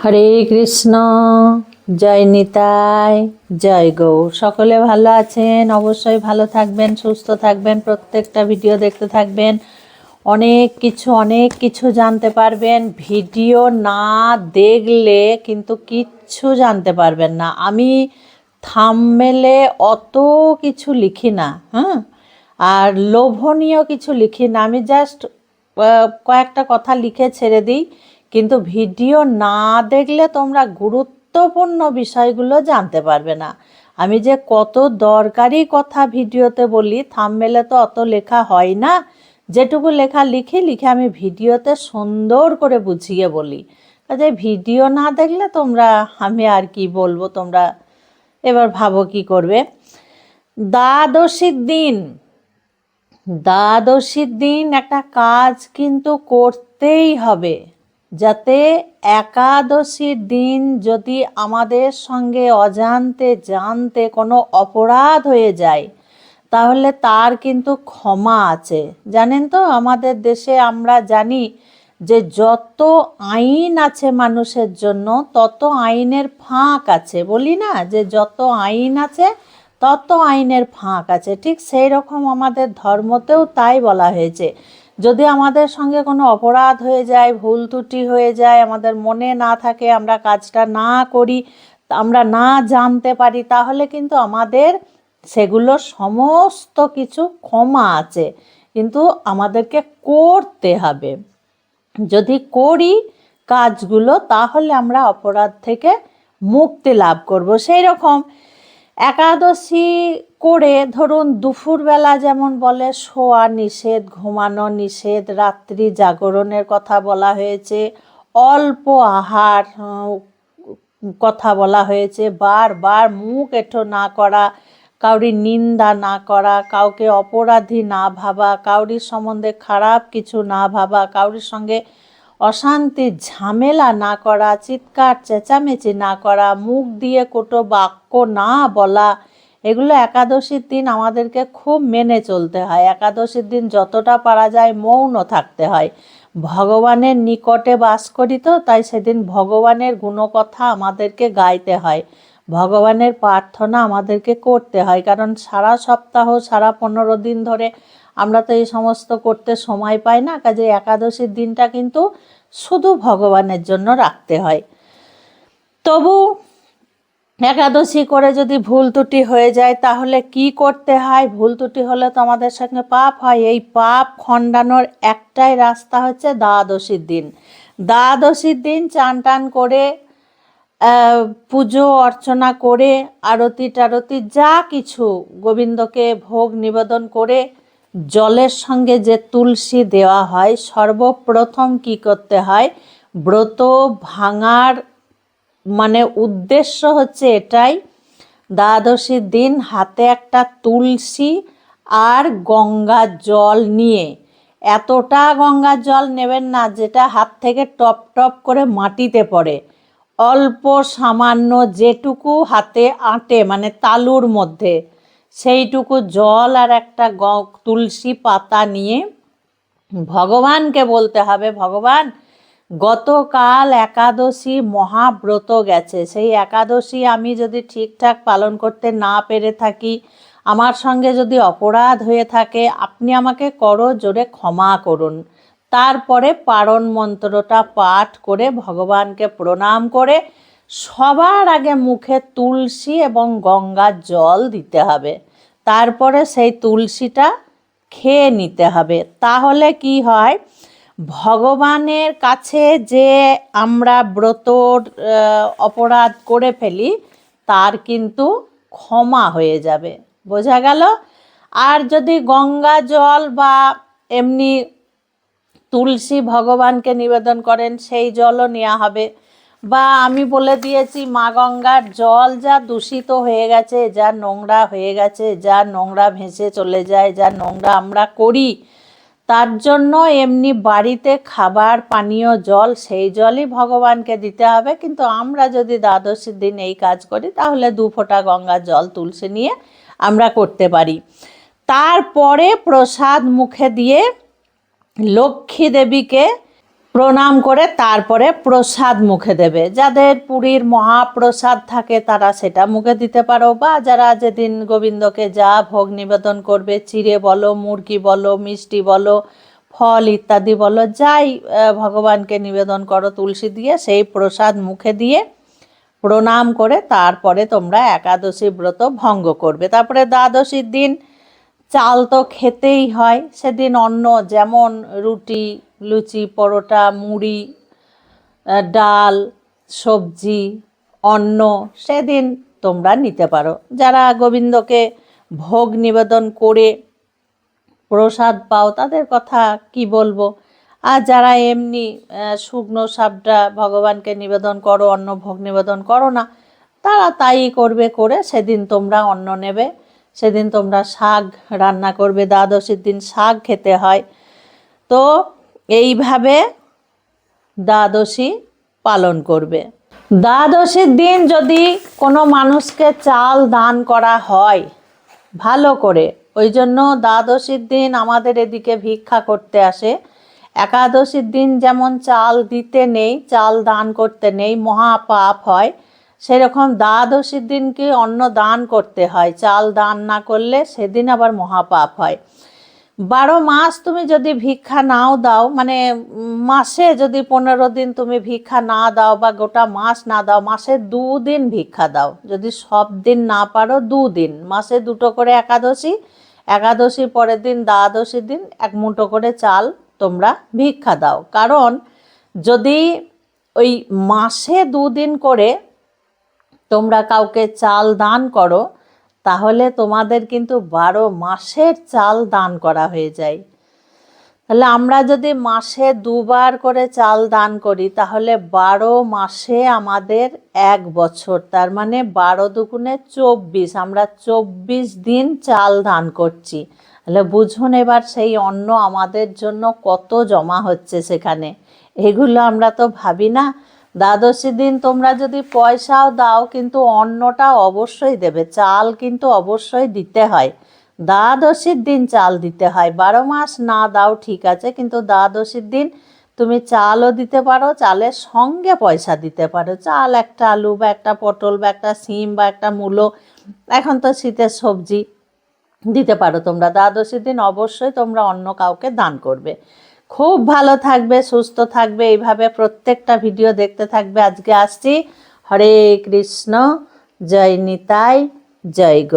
হরে কৃষ্ণ। জয় নিতাই, জয় গৌ সকলে ভালো আছেন? অবশ্যই ভালো থাকবেন, সুস্থ থাকবেন, প্রত্যেকটা ভিডিও দেখতে থাকবেন। অনেক কিছু অনেক কিছু জানতে পারবেন। ভিডিও না দেখলে কিন্তু কিচ্ছু জানতে পারবেন না। আমি থামমেলে অত কিছু লিখি না হ্যাঁ? আর লোভনীয় কিছু লিখি না। আমি জাস্ট কয়েকটা কথা লিখে ছেড়ে দিই। কিন্তু ভিডিও না দেখলে তোমরা গুরুত্বপূর্ণ বিষয়গুলো জানতে পারবে না। আমি যে কত দরকারি কথা ভিডিওতে বলি থামমেলে তো অত লেখা হয় না। যেটুকু লেখা লিখি, লিখে আমি ভিডিওতে সুন্দর করে বুঝিয়ে বলি। কাজে ভিডিও না দেখলে তোমরা, আমি আর কি বলব, তোমরা এবার ভাবো কি করবে? দ্বাদশীর দিন। দ্বাদশীর দিন একটা কাজ কিন্তু করতেই হবে। যাতে একাদশীর দিন যদি আমাদের সঙ্গে অজান্তে জানতে কোনো অপরাধ হয়ে যায়, তাহলে তার কিন্তু ক্ষমা আছে। জানেন তো, আমাদের দেশে আমরা জানি যে যত আইন আছে মানুষের জন্য, তত আইনের ফাঁক আছে। বলি না যে যত আইন আছে, তত আইনের ফাঁক আছে। ঠিক সেই রকম আমাদের ধর্মতেও তাই বলা হয়েছে। যদি আমাদের সঙ্গে কোনো অপরাধ হয়ে যায়, ভুল ত্রুটি হয়ে যায়, আমাদের মনে না থাকে, আমরা কাজটা না করি, আমরা না জানতে পারি, তাহলে কিন্তু আমাদের সেগুলো সমস্ত কিছু ক্ষমা আছে। কিন্তু আমাদেরকে করতে হবে। যদি করি কাজগুলো, তাহলে আমরা অপরাধ থেকে মুক্তি লাভ করব। সেই রকম একাদশী করে ধরুন দুপুরবেলা যেমন বলে শোয়া নিষেধ, ঘুমানো নিষেধ, রাত্রি জাগরণের কথা বলা হয়েছে, অল্প আহার কথা বলা হয়েছে, বারবার মুখ এঠো না করা, কাউরি নিন্দা না করা, কাউকে অপরাধী না ভাবা, কাউরির সম্বন্ধে খারাপ কিছু না ভাবা, কাউরির সঙ্গে অশান্তির ঝামেলা না করা, চিৎকার চেঁচামেচি না করা, মুখ দিয়ে কোটো বাক্য না বলা এগুলো একাদশীর দিন আমাদেরকে খুব মেনে চলতে হয়। একাদশীর দিন যতটা পারা যায় মৌন থাকতে হয়। ভগবানের নিকটে বাস করি তো, তাই সেদিন ভগবানের গুণকথা আমাদেরকে গাইতে হয়। ভগবানের প্রার্থনা আমাদেরকে করতে হয়। কারণ সারা সপ্তাহ, সারা পনেরো দিন ধরে আমরা তো এই সমস্ত করতে সময় পাই না। কাজে একাদশীর দিনটা কিন্তু শুধু ভগবানের জন্য রাখতে হয়। তবু একাদশী করে যদি ভুল ত্রুটি হয়ে যায়, তাহলে কি করতে হয়? ভুল ত্রুটি হলে তো আমাদের সঙ্গে পাপ হয়। এই পাপ খণ্ডানোর একটাই রাস্তা হচ্ছে দ্বাদশীর দিন। দ্বাদশীর দিন চান টান করে পুজো অর্চনা করে, আরতি টারতি যা কিছু গোবিন্দকে ভোগ নিবেদন করে জলের সঙ্গে যে তুলসী দেওয়া হয়, সর্বপ্রথম কি করতে হয়? ব্রত ভাঙার মানে উদ্দেশ্য হচ্ছে এটাই, দ্বাদশীর দিন হাতে একটা তুলসী আর গঙ্গা জল নিয়ে। এতটা গঙ্গার জল নেবেন না যেটা হাত থেকে টপ টপ করে মাটিতে পড়ে। অল্প সামান্য যেটুকু হাতে আঁটে মানে তালুর মধ্যে, সেইটুকু জল আর একটা তুলসী পাতা নিয়ে ভগবানকে বলতে হবে, ভগবান গতকাল একাদশী মহাব্রত গেছে। সেই একাদশী আমি যদি ঠিকঠাক পালন করতে না পেরে থাকি, আমার সঙ্গে যদি অপরাধ হয়ে থাকে, আপনি আমাকে করো, জোরে ক্ষমা করুন। তারপরে পারণ মন্ত্রটা পাঠ করে ভগবানকে প্রণাম করে সবার আগে মুখে তুলসী এবং গঙ্গার জল দিতে হবে। তারপরে সেই তুলসীটা খেয়ে নিতে হবে। তাহলে কি হয়? ভগবানের কাছে যে আমরা ব্রত অপরাধ করে ফেলি, তার কিন্তু ক্ষমা হয়ে যাবে। বোঝা গেল? আর যদি গঙ্গা জল বা এমনি তুলসী ভগবানকে নিবেদন করেন, সেই জলও নেওয়া হবে। বা আমি বলে দিয়েছি, মা গঙ্গার জল যা দূষিত হয়ে গেছে, যা নোংরা হয়ে গেছে, যা নোংরা ভেসে চলে যায়, যা নোংরা আমরা করি তার জন্য এমনি বাড়িতে খাবার, পানীয়, জল, সেই জলই ভগবানকে দিতে হবে। কিন্তু আমরা যদি দ্বাদশীর দিন এই কাজ করি, তাহলে দু ফোঁটা গঙ্গার জল, তুলসী নিয়ে আমরা করতে পারি। তারপরে প্রসাদ মুখে দিয়ে লক্ষ্মী দেবীকে প্রণাম করে তারপরে প্রসাদ মুখে দেবে। যাদের পুরীর মহাপ্রসাদ থাকে তারা সেটা মুখে দিতে পারো বা যারা যেদিন গোবিন্দকে যা ভোগ নিবেদন করবে, চিড়ে বলো, মুরগি বলো, মিষ্টি বলো, ফল ইত্যাদি বলো, যাই ভগবানকে নিবেদন করো তুলসী দিয়ে, সেই প্রসাদ মুখে দিয়ে প্রণাম করে তারপরে তোমরা একাদশী ব্রত ভঙ্গ করবে। তারপরে দ্বাদশীর দিন চাল তো খেতেই হয়। সেদিন অন্ন যেমন রুটি লুচি, পরোটা, মুড়ি ডাল, সবজি, অন্ন সেদিন তোমরা নিতে পারো। যারা গোবিন্দকে ভোগ নিবেদন করে প্রসাদ পাও, তাদের কথা কি বলব? আর যারা এমনি শুকনো সাপটা ভগবানকে নিবেদন করো, অন্ন ভোগ নিবেদন করো না, তারা তাই করবে করে সেদিন তোমরা অন্ন নেবে। সেদিন তোমরা শাক রান্না করবে, দ্বাদশীর দিন শাক খেতে হয়। তো এইভাবে দ্বাদশী পালন করবে। দ্বাদশীর দিন যদি কোনো মানুষকে চাল দান করা হয় ভালো করে, ওই জন্য দ্বাদশীর দিন আমাদের এদিকে ভিক্ষা করতে আসে। একাদশীর দিন যেমন চাল দিতে নেই, চাল দান করতে নেই মহা পাপ হয়, সেরকম দ্বাদশীর দিনকে অন্ন দান করতে হয়। চাল দান না করলে সেদিন আবার মহাপাপ হয়। বারো মাস তুমি যদি ভিক্ষা নাও দাও মানে মাসে যদি পনেরো দিন তুমি ভিক্ষা না দাও বা গোটা মাস না দাও, মাসে দুদিন ভিক্ষা দাও। যদি সব দিন না পারো, দুদিন। মাসে দুটো করে একাদশী একাদশী পরের দিন দ্বাদশীর দিন, এক মুঠো করে চাল তোমরা ভিক্ষা দাও। কারণ যদি ওই মাসে দুদিন করে তোমরা কাউকে চাল দান করো তাহলে তোমাদের কিন্তু বারো মাসের চাল দান করা হয়ে যায়। তাহলে আমরা যদি মাসে দুবার করে চাল দান করি, তাহলে বারো মাসে আমাদের এক বছর, তার মানে বারো দুগুণে চব্বিশ, আমরা চব্বিশ দিন চাল দান করছি। তাহলে বুঝুন এবার সেই অন্ন আমাদের জন্য কত জমা হচ্ছে সেখানে। এগুলো আমরা তো ভাবি না দ্বাদশী দিন তোমরা যদি পয়সাও দাও, কিন্তু অন্নটা অবশ্যই দেবে। চাল কিন্তু অবশ্যই দিতে হয়। দ্বাদশীর দিন চাল দিতে হয়। বারো মাস না দাও, ঠিক আছে, কিন্তু দ্বাদশীর দিন তুমি চালও দিতে পারো, চালের সঙ্গে পয়সা দিতে পারো। চাল একটা আলু বা একটা পটল বা একটা সিম বা একটা মূলো, এখন তো শীতের সবজি দিতে পারো তোমরা। দ্বাদশীর দিন অবশ্যই তোমরা অন্য কাউকে দান করবে। খুব ভালো থাকবে, সুস্থ থাকবে। এইভাবে প্রত্যেকটা ভিডিও দেখতে থাকবে। আজকে আসছি। হরে কৃষ্ণ। জয় নিতাই। জয় গো